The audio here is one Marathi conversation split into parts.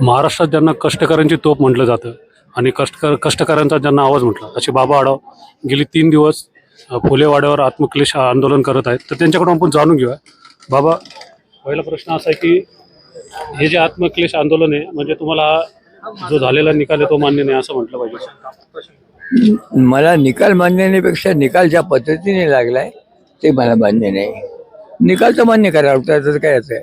महाराष्ट्रात ज्यांना कष्टकऱ्यांची तोप म्हटलं जातं आणि कष्टकर कष्टकऱ्यांचा ज्यांना आवाज म्हटला असे बाबा आढाव गेली तीन दिवस फुलेवाड्यावर आत्मक्लेश आंदोलन करत आहेत. तर त्यांच्याकडून आपण जाणून घेऊया. बाबा पहिला प्रश्न असा आहे की हे जे आत्मक्लेश आंदोलन आहे म्हणजे तुम्हाला जो झालेला निकाल आहे तो मान्य नाही असं म्हटलं पाहिजे. मला निकाल मान्य नाहीपेक्षा निकाल ज्या पद्धतीने लागलाय ते मला मान्य नाही. निकाल तर मान्य करायला त्याचं काय असं आहे?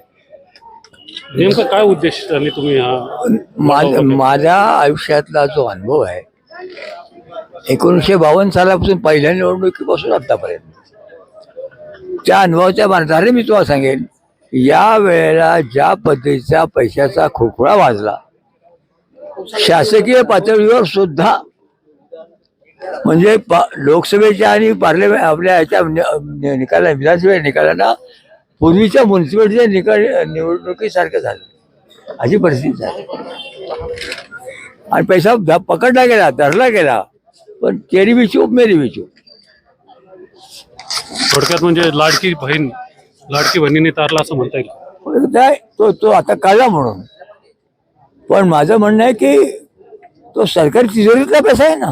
नेमकं काय उद्देश तुम्ही हा माझ्या आयुष्यातला जो अनुभव आहे एकोणीसशे बावन्न सालापासून पहिल्या निवडणुकीपासून आतापर्यंत. त्या अनुभवाच्या आधारे मी तुम्हाला सांगेन या वेळेला ज्या पद्धतीचा पैशाचा खोकळा वाजला शासकीय पातळीवर सुद्धा म्हणजे पा- लोकसभेच्या आणि पार्लमेंट आपल्या ह्याच्या नि- निकाला विधानसभेच्या निकालांना पूर्वीच्या म्युन्सिपालिटीच्या निकाल निवडणुकीसारखं झालं. अशी परिस्थिती झाली. आणि पैसा पकडला गेला धरला गेला पण तेरी बी चूप मेरी बी चूप थोडक्यात म्हणजे लाडकी बहीण लाडकी बहिणीने तारला असं म्हणता येईल. काय तो तो आता कळला म्हणून. पण माझं म्हणणं आहे की तो सरकारी तिजोरीतला पैसा आहे ना.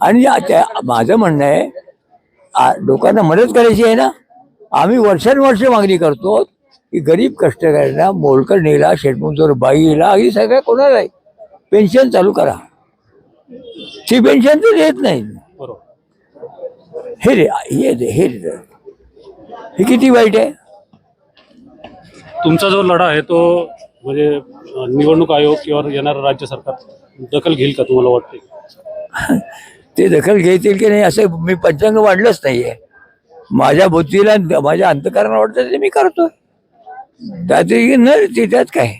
आणि माझं म्हणणं आहे लोकांना मदत करायची आहे ना. आम्ही वर्षानुवर्ष मागणी करतो की गरीब कष्टकऱ्यांना मोलकरणीला शेतमजूर बाईला अगदी सगळ्या कोणालाही पेन्शन चालू करा. ती पेन्शन तर देत नाही. हे रे हे रे हे रे. हे किती वाईट आहे? तुमचा जो लढा आहे तो म्हणजे निवडणूक आयोग किंवा येणारं राज्य सरकार दखल घेईल का तुम्हाला वाटते ते दखल घेतील की नाही असं मी पंचांग वाढलंच नाहीये. माझ्या बुद्धीला माझ्या अंतकरण वाटतं ते मी करतो त्यात न त्यात काय?